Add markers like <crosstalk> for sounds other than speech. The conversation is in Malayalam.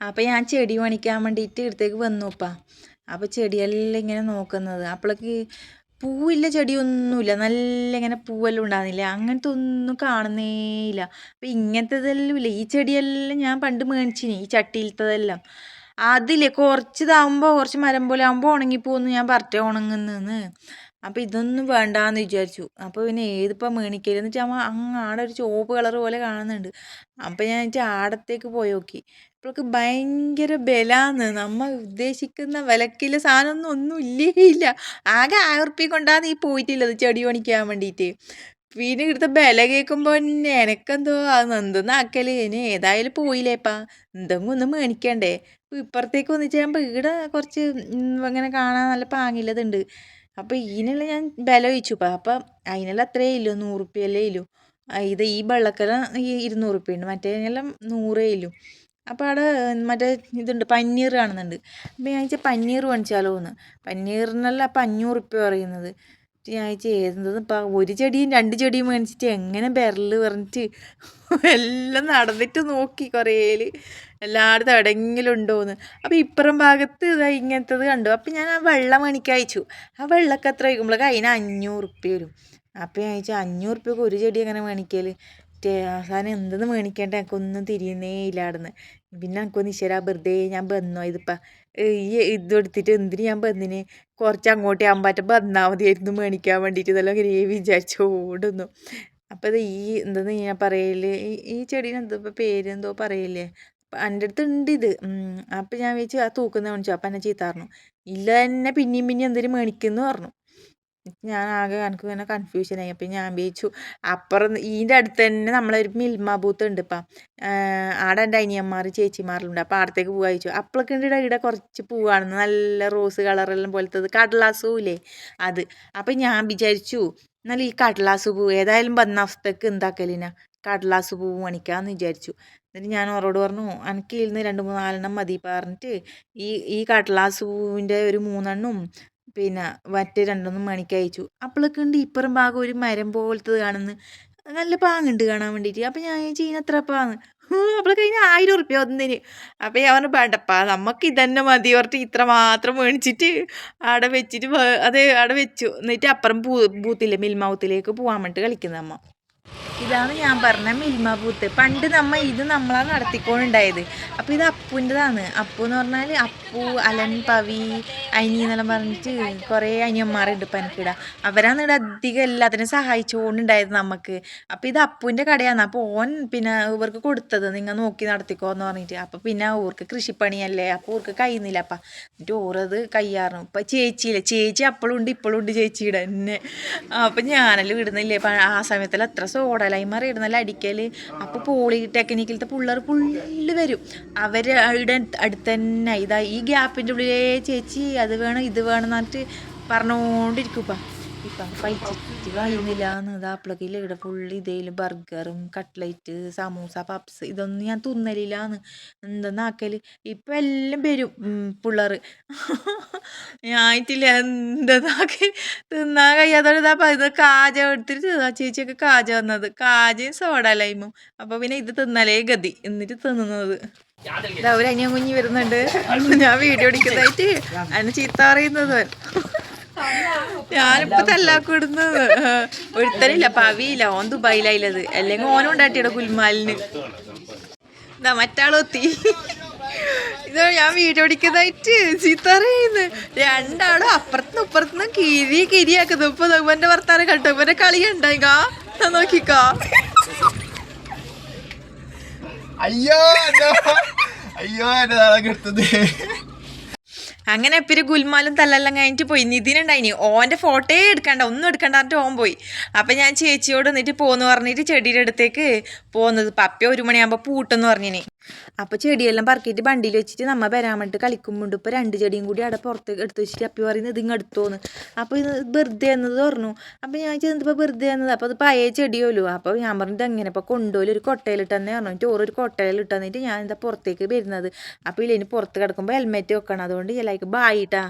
അപ്പോൾ ഞാൻ ചെടി പണിക്കാൻ വേണ്ടിയിട്ട് ഇടത്തേക്ക് വന്നു അപ്പാ അപ്പോൾ ചെടിയെല്ലാം ഇങ്ങനെ നോക്കുന്നത്. അപ്പോഴേക്ക് പൂവില്ല ചെടിയൊന്നുമില്ല നല്ല ഇങ്ങനെ പൂവെല്ലാം ഉണ്ടാകുന്നില്ല അങ്ങനത്തെ ഒന്നും കാണുന്നേയില്ല അപ്പോൾ ഇങ്ങനത്തെതെല്ലാം ഇല്ല. ഈ ചെടിയെല്ലാം ഞാൻ പണ്ട് മേടിച്ചിനി. ഈ ചട്ടിയിലത്തതെല്ലാം. അതില്ലേ കുറച്ച് കുറച്ച് മരം പോലെ ആകുമ്പോൾ ഉണങ്ങിപ്പോകുന്നു ഞാൻ പറഞ്ഞു ഉണങ്ങുന്നെന്ന്. അപ്പോൾ ഇതൊന്നും വേണ്ടാന്ന് വിചാരിച്ചു. അപ്പോൾ പിന്നെ ഏതിപ്പോൾ മേണിക്കൽ എന്ന് വെച്ചാൽ അങ്ങ് ആടെ ഒരു ചുവപ്പ് കളർ പോലെ കാണുന്നുണ്ട്. അപ്പോൾ ഞാൻ വെച്ചാൽ ആടത്തേക്ക് പോയി നോക്കി. അപ്പോഴേക്ക് ഭയങ്കര ബലാന്ന്. നമ്മൾ ഉദ്ദേശിക്കുന്ന വിലക്കിലെ സാധനമൊന്നും ഒന്നും ഇല്ലേ ഇല്ല ആകെ കൊണ്ടാണ് ഈ പോയിട്ടില്ലത് ചെടി പണിക്കാൻ വേണ്ടിയിട്ട് പിന്നെ ഇവിടുത്തെ ബല കേൾക്കുമ്പോൾ എനക്കെന്തോ അത് എന്തെന്നാക്കൽ ഇനി ഏതായാലും പോയില്ലേപ്പാ. എന്തെങ്കിലും ഒന്ന് മേണിക്കണ്ടേ. ഇപ്പുറത്തേക്ക് വന്നിട്ട് ഞാൻ ഇവിടെ കുറച്ച് ഇങ്ങനെ കാണാൻ നല്ല പാങ്ങില്ലതുണ്ട്. അപ്പോൾ ഇതിനെല്ലാം ഞാൻ വില ചോദിച്ചു അപ്പം അതിനെല്ലാം അത്രേ ഇല്ലു നൂറുപ്യല്ലേ ഇല്ലു ഇത് ഈ വെള്ളക്കെല്ലാം ഈ ഇരുന്നൂറ് ഉറുപ്പ്യ ഉണ്ട് മറ്റേതിനെല്ലാം നൂറേ ഇല്ലു അപ്പോൾ അവിടെ മറ്റേ ഇതുണ്ട്. പനീർ കാണുന്നുണ്ട്. അപ്പോൾ ഞാൻ ചോദിച്ചാൽ പനീർ മേടിച്ചാലോ എന്ന് പനീറിനെല്ലാം അപ്പം അഞ്ഞൂറ് ഉറുപ്പ്യ പറയുന്നത്. ചോദിച്ചു ഏതെന്ന് ഇപ്പം ഒരു ചെടിയും രണ്ട് ചെടിയും മേടിച്ചിട്ട് എങ്ങനെ വിരൽ പറഞ്ഞിട്ട് എല്ലാം നടന്നിട്ട് നോക്കി കുറേ എല്ലായിടത്തും എവിടെയെങ്കിലും ഉണ്ടോയെന്ന് അപ്പോൾ ഇപ്പുറം ഭാഗത്ത് ഇതാ ഇങ്ങനത്തത് കണ്ടു. അപ്പോൾ ഞാൻ ആ വെള്ളം മേടിക്കാൻ അയച്ചു. ആ വെള്ളമൊക്കെ എത്ര വയ്ക്കുമ്പോഴേക്ക് അതിന് അഞ്ഞൂറ് ഉറുപ്പ്യ വരും. അപ്പോൾ ഞാൻ അയച്ചു അഞ്ഞൂറ് ഉറുപ്പ്യക്ക് ഒരു ചെടി എങ്ങനെ മേണിക്കൽ അവസാനം എന്തെന്ന് മേണിക്കേണ്ട? എനിക്കൊന്നും തിരിയുന്നേ ഇല്ല പിന്നെ എനിക്കൊന്ന് ഈശ്വര വെറുതെ ഞാൻ വന്നോ ഇതിപ്പോൾ ഈ ഇത് എടുത്തിട്ട് എന്തിന് ഞാൻ വന്നിന്? കുറച്ച് അങ്ങോട്ട് ഞാൻ പറ്റുമ്പോൾ എന്നാൽ മതിയായിരുന്നു മേണിക്കാൻ വേണ്ടിയിട്ട് ഇതെല്ലാം ഗ്രേവി വിചാരിച്ച് ഓടുന്നു. അപ്പോൾ ഇത് ഈ എന്തെന്ന് ഞാൻ പറയൽ ഈ ചെടീന് എന്തോ ഇപ്പോൾ പേരെന്തോ പറയില്ലേ? എന്റെ അടുത്ത് ഉണ്ട് ഇത്. അപ്പം ഞാൻ വിചാരിച്ചു ആ തൂക്കുന്ന കാണിച്ചു അപ്പം എന്നെ ചീത്ത പറഞ്ഞു. ഇല്ല തന്നെ പിന്നെയും പിന്നെയും എന്തിനും മേണിക്കുന്നു പറഞ്ഞു. ഞാൻ ആകെ എനിക്ക് ഇങ്ങനെ കൺഫ്യൂഷനായി അപ്പം ഞാൻ വിചാരിച്ചു അപ്പുറം ഈന്റെ അടുത്ത് തന്നെ നമ്മളൊരു മിൽമ ബൂത്ത് ഉണ്ട് ഇപ്പം. ആടെ എന്റെ അനിയന്മാർ ചേച്ചിമാരെല്ലാം ഉണ്ട് അപ്പോൾ അവിടത്തേക്ക് പോകാൻ ചോദിച്ചു അപ്പോഴൊക്കെ ഉണ്ട് ഇവിടെ കുറച്ച് പൂവാണ്. നല്ല റോസ് കളറെല്ലാം പോലത്തത്. കടലാസൂ ഇല്ലേ അത്. അപ്പം ഞാൻ വിചാരിച്ചു എന്നാൽ ഈ കടലാസ് പൂ ഏതായാലും വന്ന അവസ്ഥക്ക് എന്താക്കലിന? കടലാസ് പൂ മണിക്കാന്ന് വിചാരിച്ചു. എന്നിട്ട് ഞാൻ അവരോട് പറഞ്ഞു എനിക്ക് ഇരുന്ന് രണ്ട് മൂന്നാലെണ്ണം മതി പറഞ്ഞിട്ട് ഈ ഈ കടലാസ് പൂവിന്റെ ഒരു മൂന്നെണ്ണവും പിന്നെ വറ്റ രണ്ടൊന്നും മണിക്ക് അയച്ചു. അപ്പോഴൊക്കെ ഉണ്ട് ഇപ്പുറം ഭാഗം ഒരു മരം പോലത്തത് കാണുന്ന. നല്ല പാങ്ങുണ്ട് കാണാൻ വേണ്ടിയിട്ട് അപ്പം ഞാൻ ചെയ്യുന്ന എത്ര പാങ്ങ്. അപ്പോൾ കഴിഞ്ഞ ആയിരം ഉറുപ്പ്യ ഒന്നിന് അപ്പം ഞാൻ പറഞ്ഞു വേണ്ടപ്പാ നമുക്ക് ഇതന്നെ മതി പറഞ്ഞിട്ട് ഇത്ര മാത്രം മേടിച്ചിട്ട് അവിടെ വെച്ചിട്ട് അത് അവിടെ വെച്ചു. എന്നിട്ട് അപ്പുറം ബൂ മിൽമൗത്തിലേക്ക് പോകാൻ വേണ്ടിയിട്ട് കളിക്കുന്ന അമ്മ. ഇതാണ് ഞാൻ പറഞ്ഞ മിൽമ ബൂത്ത് പണ്ട് നമ്മ ഇത് നമ്മളാണ് നടത്തിക്കൊണ്ടുണ്ടായത്. അപ്പോൾ ഇത് അപ്പുന്റെതാണ്. അപ്പു എന്ന് പറഞ്ഞാൽ അപ്പു അലൻ പവി അനി എന്നെല്ലാം പറഞ്ഞിട്ട് കുറേ അനിയന്മാരുണ്ട് പനിക്കിട. അവരാണ് ഇവിടെ അധികം എല്ലാത്തിനും സഹായിച്ചുകൊണ്ടുണ്ടായത് നമുക്ക് അപ്പോൾ ഇത് അപ്പുവിന്റെ കടയാണ്. അപ്പോൾ ഓൻ പിന്നെ ഇവർക്ക് കൊടുത്തത് നിങ്ങൾ നോക്കി നടത്തിക്കോ എന്ന് പറഞ്ഞിട്ട്. അപ്പോൾ പിന്നെ ഊർക്ക് കൃഷിപ്പണിയല്ലേ? അപ്പോൾ ഊർക്ക് കഴിയുന്നില്ല അപ്പം എന്നിട്ട് ഓറത് കയ്യാറണം ഇപ്പം ചേച്ചിയില്ല? ചേച്ചി അപ്പോഴും ഉണ്ട് ഇപ്പോഴും ഉണ്ട് ചേച്ചിയുടെ എന്നെ. അപ്പം ഞാനെല്ലാം വിടുന്നില്ലേ? ആ സമയത്തെല്ലാം എത്ര സോഡലൈമർ ഇടുന്നല്ല അടിക്കൽ അപ്പോൾ പോളി ടെക്നിക്കിലത്തെ പിള്ളേർ പുള്ളി വരും. അവരുടെ അടുത്ത് തന്നെ. ഇതാ ഈ ഗ്യാപ്പിന്റെ ഉള്ളിലേ ചേച്ചി അത് വേണം ഇത് വേണം എന്നിട്ട് പറഞ്ഞുകൊണ്ടിരിക്കും ഇപ്പം. പൈച്ചിട്ട് കഴിയുന്നില്ല എന്ന് ഇവിടെ ഫുള്ള് ഇതേലും ബർഗറും കട്ട്ലൈറ്റ് സമൂസ പപ്സ് ഇതൊന്നും ഞാൻ തിന്നലില്ലാന്ന് എന്തെന്നാക്കൽ ഇപ്പം എല്ലാം വരും പിള്ളേർ. ഞായിട്ടില്ല എന്തെന്നാക്കി തിന്നാൻ കഴിയാത്തോടെ ഇതാ കാജ എടുത്തിട്ട് ചേച്ചിയൊക്കെ കാജ വന്നത്. കാജയും സോഡ ലൈമും. അപ്പോൾ പിന്നെ ഇത് തിന്നലേ ഗതി. എന്നിട്ട് തിന്നുന്നത്. ഒരു അനിയൻ കുഞ്ഞി വരുന്നുണ്ട്. ഞാൻ വീഡിയോ എടുക്കുന്നതായിട്ട് അതിന് ചീത്ത പറയുന്നത് ഞാനിപ്പോ തല്ലാക്കിടുന്നത്. <laughs> ഒരുത്തരില്ല പവിയില്ല ഓൻ ദുബായിലായില്ലത്. അല്ലെങ്കിൽ ഓനും ഉണ്ടാട്ടിയുടെ ഗുൽമാലിന്. ഇതാ മറ്റാളൊത്തി. ഇതാ ഞാൻ വീഡിയോ പിടിക്കുന്നതായിട്ട് ചീത്ത പറയുന്നു രണ്ടാളും അപ്പുറത്തുനിന്ന് ഇപ്പുറത്തുനിന്ന് കിരി കിരിയാക്കുന്നു. ഇപ്പൊ ഇവന്റെ വർത്താനം കേട്ടോ. ഇവന്റെ കളി ഉണ്ടായിക്കാ നോക്കിക്കോ. അയ്യോ അയ്യോ എന്റെ നാളെ എടുത്തത് അങ്ങനെ എപ്പിരി ഗുൽമാലും തല്ലെല്ലാം കഴിഞ്ഞിട്ട് പോയി. നിതിനുണ്ടായിനി ഓന്റെ ഫോട്ടോയെ എടുക്കണ്ട ഒന്നും എടുക്കണ്ട എന്നിട്ട് ഓൻ പോയി. അപ്പം ഞാൻ ചേച്ചിയോട് എന്നിട്ട് പോന്ന് പറഞ്ഞിട്ട് ചെടിയുടെ അടുത്തേക്ക് പോകുന്നത് പപ്പ ഒരു മണിയാകുമ്പോൾ പൂട്ടെന്ന് പറഞ്ഞിനി. അപ്പോൾ ചെടിയെല്ലാം പറക്കിയിട്ട് വണ്ടിയിൽ വെച്ചിട്ട് നമ്മ വേണ്ടിയിട്ട് കളിക്കുമ്പോണ്ട്. ഇപ്പോൾ രണ്ട് ചെടിയും കൂടി അവിടെ പുറത്ത് എടുത്ത് വെച്ചിട്ട് അപ്പി പറയുന്നത് ഇതിങ്ങ് എടുത്തോന്ന്. അപ്പോൾ ഇത് വെറുതെ എന്നത് പറഞ്ഞു. അപ്പോൾ ഞാൻ ചെന്നിപ്പോൾ വെറുതെ എന്നത് അപ്പോൾ അത് പഴയ ചെടിയോലോ? അപ്പോൾ ഞാൻ പറഞ്ഞിട്ട് എങ്ങനെ ഇപ്പോൾ കൊണ്ടുപോലും ഒരു കൊട്ടയിലിട്ടെന്നേ പറഞ്ഞു. എന്നിട്ട് ഓരോ കൊട്ടയിൽ ഇട്ടെന്നിട്ട് ഞാൻ എന്താ പുറത്തേക്ക് വരുന്നത്. അപ്പോൾ ഇല്ല ഇനി പുറത്ത് കിടക്കുമ്പോൾ ഹെൽമെറ്റ് വെക്കണം. അതുകൊണ്ട് ലൈക്ക് ബായിട്ടാ